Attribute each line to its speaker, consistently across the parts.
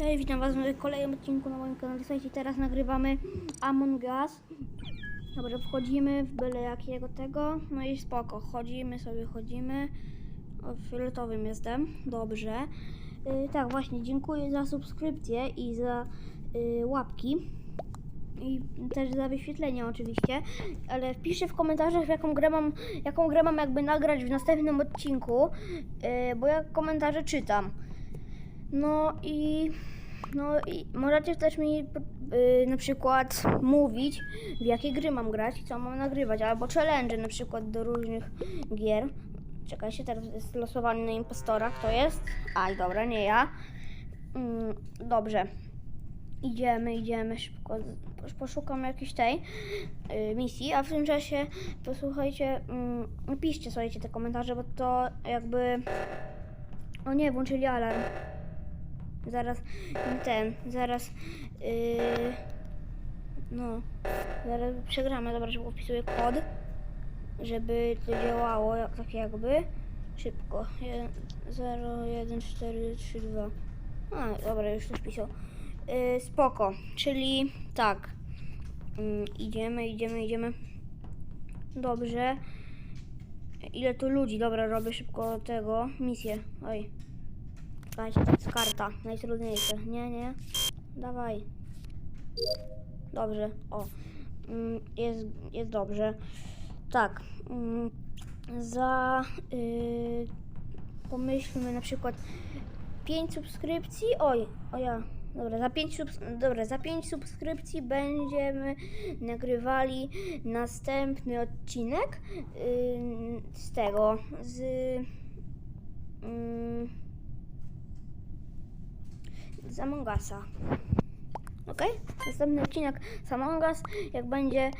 Speaker 1: Cześć, witam was w kolejnym odcinku na moim kanale. Słuchajcie, teraz nagrywamy Among Us. Dobrze, wchodzimy w byle jakiego tego. No i spoko, chodzimy sobie, chodzimy. O, fioletowym jestem, dobrze. Yy, tak, właśnie, dziękuję za subskrypcję i za yy, łapki. I też za wyświetlenia oczywiście, ale wpiszcie w komentarzach jaką grę mam, jaką grę mam jakby nagrać w następnym odcinku, yy, bo ja komentarze czytam. No i, no i możecie też mi yy, na przykład mówić, w jakie gry mam grać i co mam nagrywać, albo challenge na przykład do różnych gier. Czekajcie, teraz jest losowanie na impostora. Kto jest? Aj, dobra, nie ja. Mm, dobrze. Idziemy, idziemy szybko. Posz- Poszukam jakiejś tej y, misji, a w tym czasie posłuchajcie, mm, piszcie słuchajcie te komentarze, bo to jakby. O nie, włączyli alarm. Zaraz ten, zaraz. Yy, no, zaraz przegramy. Dobra, szybko wpisuję kod, żeby to działało tak jakby. Szybko. 0, 1, 4, 3, 2. A, dobra, już też pisał. Yy, spoko, czyli tak. Yy, idziemy, idziemy, idziemy. Dobrze. Ile tu ludzi? Dobra, robię szybko tego. Misję. Oj. Czekajcie, to jest karta. Najtrudniejsze. Nie, nie. Dawaj. Dobrze. O. Mm, Jest, jest dobrze. Tak. mm, Za... Yy, pomyślmy na przykład 5 subskrypcji. Oj, o ja. Dobra, za 5 subs- dobra, za 5 subskrypcji będziemy nagrywali następny odcinek yy, z tego z yy, z Among Usa. Ok? Następny odcinek z Among Us, jak będzie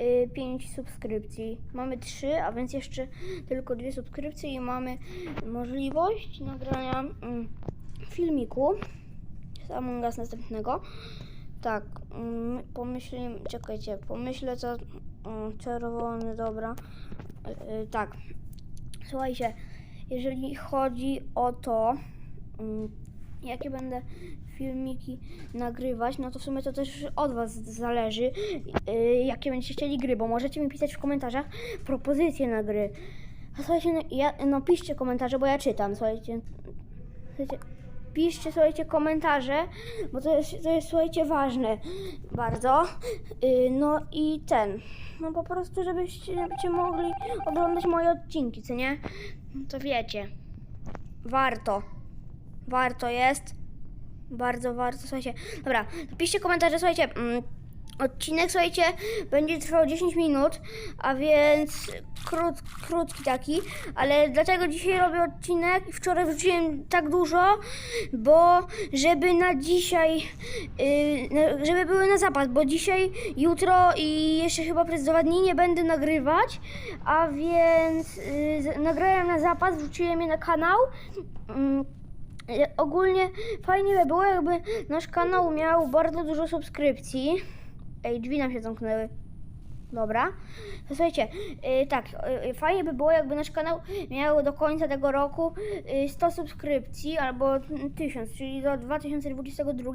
Speaker 1: y, 5 subskrypcji. Mamy 3, a więc jeszcze tylko dwie subskrypcje i mamy możliwość nagrania mm, filmiku z Among Us następnego. Tak, mm, pomyślimy, czekajcie, pomyślę co, mm, czerwony, dobra. Y, y, tak, słuchajcie, jeżeli chodzi o to, jakie będę filmiki nagrywać, no to w sumie to też od Was zależy, yy, jakie będziecie chcieli gry, bo możecie mi pisać w komentarzach propozycje na gry. A słuchajcie, no, ja, no piszcie komentarze, bo ja czytam, słuchajcie. słuchajcie piszcie, słuchajcie, komentarze, bo to jest, to jest słuchajcie, ważne bardzo. Yy, no i ten, no po prostu, żebyście, żebyście mogli oglądać moje odcinki, co nie? No to wiecie, warto. Warto jest. Bardzo warto, słuchajcie. Dobra, to piszcie komentarze, słuchajcie. Mm, odcinek, słuchajcie, będzie trwał 10 minut, a więc krót, krótki taki. Ale dlaczego dzisiaj robię odcinek wczoraj wrzuciłem tak dużo? Bo żeby na dzisiaj, yy, żeby były na zapas, bo dzisiaj, jutro i jeszcze chyba przez dwa dni nie będę nagrywać, a więc yy, nagrałem na zapas, wrzuciłem je na kanał. E, Ogólnie fajnie by było, jakby nasz kanał miał bardzo dużo subskrypcji. Ej, drzwi nam się zamknęły. Dobra. Słuchajcie, e, tak, e, fajnie by było, jakby nasz kanał miał do końca tego roku e, 100 subskrypcji albo 1000, czyli do 2022,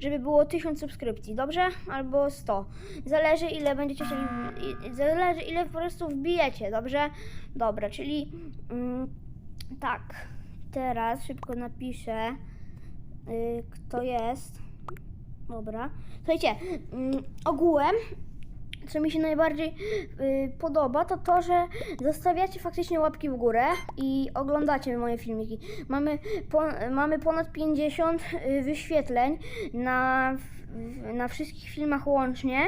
Speaker 1: żeby było 1000 subskrypcji, dobrze? Albo 100. Zależy ile będziecie chcieli, i- zależy ile po prostu wbijecie, dobrze? Dobra, czyli mm, tak. Teraz szybko napiszę, y, kto jest. Dobra. Słuchajcie, mm, ogółem, co mi się najbardziej y, podoba, to to, że zostawiacie faktycznie łapki w górę i oglądacie moje filmiki. Mamy, po, mamy ponad 50 y, wyświetleń na, na wszystkich filmach łącznie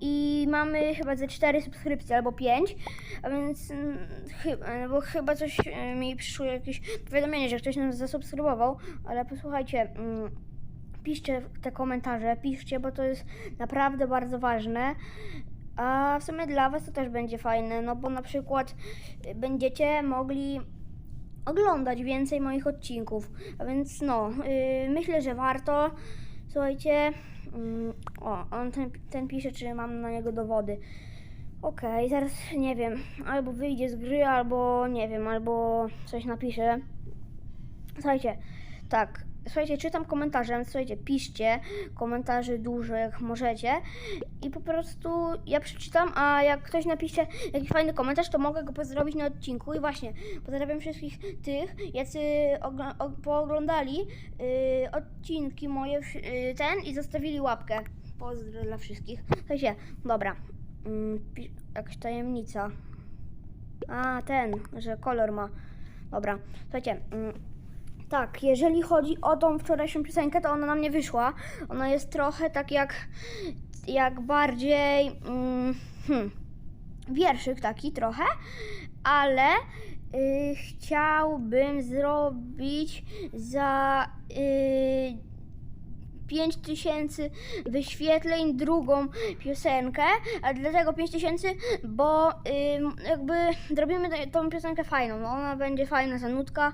Speaker 1: i mamy chyba ze 4 subskrypcje albo 5, a więc mm, chyba, bo chyba coś y, mi przyszło jakieś powiadomienie, że ktoś nas zasubskrybował, ale posłuchajcie. mm, piszcie te komentarze, piszcie, bo to jest naprawdę bardzo ważne. A w sumie dla Was to też będzie fajne, no bo na przykład y, będziecie mogli oglądać więcej moich odcinków. A więc no, yy, myślę, że warto. Słuchajcie, mm, o, on ten, ten pisze, czy mam na niego dowody. Okej, zaraz nie wiem, albo wyjdzie z gry, albo nie wiem, albo coś napisze. Słuchajcie, tak, słuchajcie, czytam komentarze, słuchajcie, piszcie komentarze dużo jak możecie i po prostu ja przeczytam, a jak ktoś napisze jakiś fajny komentarz, to mogę go pozdrowić na odcinku i właśnie pozdrawiam wszystkich tych, jacy pooglądali y, odcinki moje, y, ten i zostawili łapkę. Pozdro dla wszystkich. Słuchajcie, dobra, pi- jakaś tajemnica. A, ten, że kolor ma. Dobra, słuchajcie. Mm, tak, jeżeli chodzi o tą wczorajszą piosenkę, to ona na mnie wyszła. Ona jest trochę tak jak, jak bardziej mm, hmm, wierszyk taki trochę, ale y, chciałbym zrobić za y, 5000 wyświetleń drugą piosenkę, a dlatego 5000, bo ym, jakby zrobimy tę- tą piosenkę fajną, no ona będzie fajna, zanutka,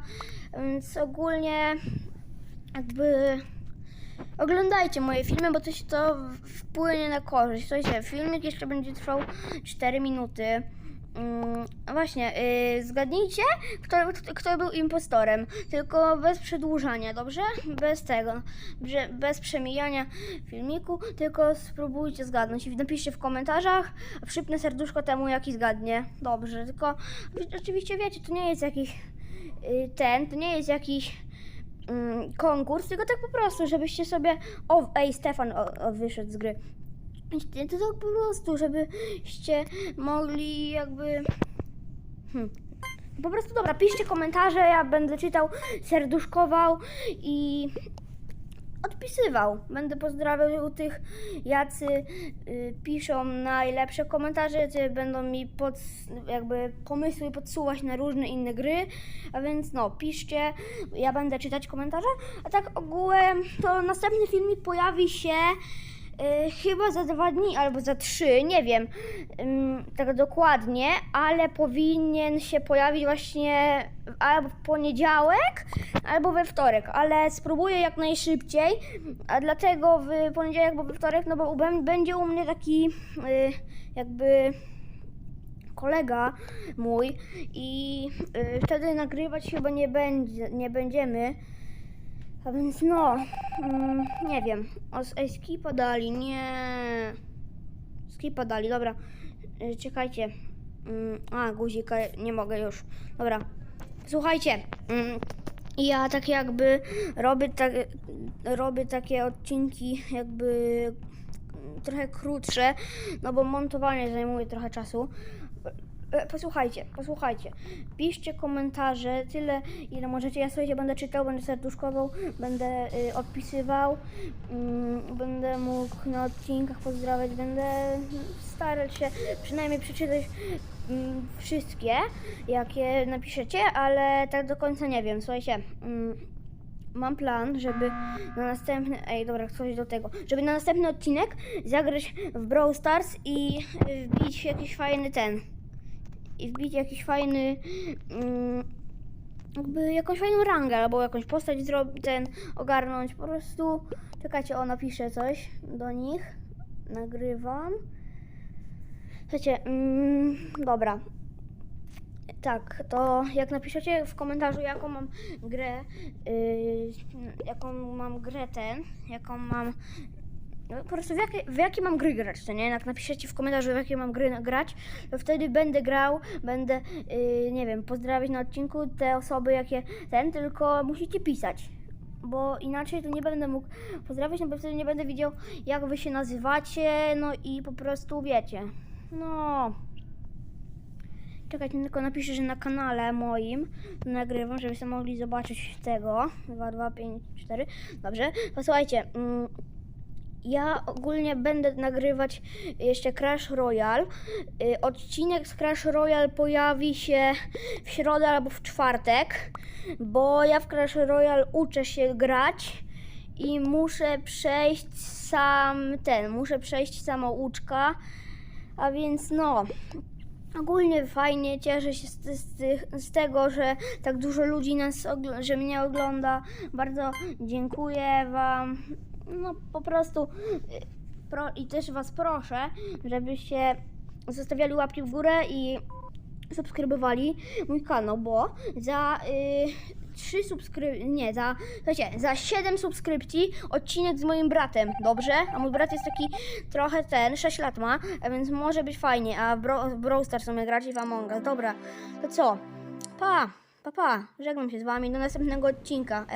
Speaker 1: więc ogólnie jakby oglądajcie moje filmy, bo coś to wpłynie na korzyść. Słuchajcie, filmik jeszcze będzie trwał 4 minuty. Mm, właśnie, yy, zgadnijcie, kto, kto był impostorem, tylko bez przedłużania, dobrze? Bez tego, że- bez przemijania filmiku, tylko spróbujcie zgadnąć i napiszcie w komentarzach, przypnę serduszko temu, jaki zgadnie. Dobrze, tylko oczywiście wiecie, to nie jest jakiś yy, ten, to nie jest jakiś mm, konkurs, tylko tak po prostu, żebyście sobie. O, ej, Stefan o, o, wyszedł z gry. To tak po prostu, żebyście mogli jakby. Hmm. Po prostu dobra, piszcie komentarze, ja będę czytał, serduszkował i odpisywał. Będę pozdrawiał tych, jacy y, piszą najlepsze komentarze, jacy będą mi pod, jakby pomysły podsuwać na różne inne gry. A więc no, piszcie, ja będę czytać komentarze. A tak ogółem to następny filmik pojawi się y, chyba za dwa dni albo za trzy, nie wiem tak dokładnie, ale powinien się pojawić właśnie albo w poniedziałek, albo we wtorek, ale spróbuję jak najszybciej, a dlatego w poniedziałek albo we wtorek, no bo będzie u mnie taki y, jakby kolega mój i y, wtedy nagrywać chyba nie, będzie, nie będziemy. A więc no, mm, nie wiem. O, skipa dali, nie. Skipa dali, dobra. Y, czekajcie. Mm, a, guzika, nie mogę już. Dobra. Słuchajcie. Mm, ja tak jakby robię, robię takie odcinki jakby trochę krótsze, no bo montowanie zajmuje trochę czasu. E, Posłuchajcie, posłuchajcie. Piszcie komentarze, tyle ile możecie. Ja słuchajcie, będę czytał, będę serduszkował, będę y, odpisywał, mm, będę mógł na odcinkach pozdrawiać, będę starać się przynajmniej przeczytać mm, wszystkie, jakie napiszecie, ale tak do końca nie wiem. Słuchajcie. Mm, Mam plan, żeby na następny. Ej, dobra, coś do tego. Żeby na następny odcinek zagrać w Brawl Stars i y, wbić jakiś fajny ten. I wbić jakiś fajny. Mm, jakby jakąś fajną rangę albo jakąś postać zrobić, ten ogarnąć. Po prostu. Czekajcie, o, napiszę coś do nich. Nagrywam. Słuchajcie, mm, dobra. Tak, to jak napiszecie w komentarzu, jaką mam grę, yy, jaką mam grę ten, jaką mam. No, po prostu w jakie, w jakie mam gry grać, to nie? Jak napiszecie w komentarzu, w jakie mam gry grać, to wtedy będę grał, będę, yy, nie wiem, pozdrawiać na odcinku te osoby, jakie ten, tylko musicie pisać. Bo inaczej to nie będę mógł pozdrawiać, no bo wtedy nie będę widział, jak wy się nazywacie, no i po prostu wiecie. No. Czekajcie, tylko napiszę, że na kanale moim nagrywam, żebyście mogli zobaczyć tego. 2, 2, 5, 4. Dobrze. Posłuchajcie. Mm, ja ogólnie będę nagrywać jeszcze Crash Royale. Y, Odcinek z Crash Royale pojawi się w środę albo w czwartek, bo ja w Crash Royale uczę się grać i muszę przejść sam ten, muszę przejść samouczka. A więc no, Ogólnie fajnie, cieszę się z, z, z tego, że tak dużo ludzi nas, że mnie ogląda. Bardzo dziękuję Wam. No po prostu y, pro, i też Was proszę, żebyście zostawiali łapki w górę i subskrybowali mój kanał, bo za 3 subskrypcje, nie, za, słuchajcie, za 7 subskrypcji odcinek z moim bratem, dobrze? A mój brat jest taki trochę ten, 6 lat ma, a więc może być fajnie, a Bro, w Brawl Stars umie grać i w Among Us. Dobra, to co? Pa, pa, pa, żegnam się z wami, do następnego odcinka.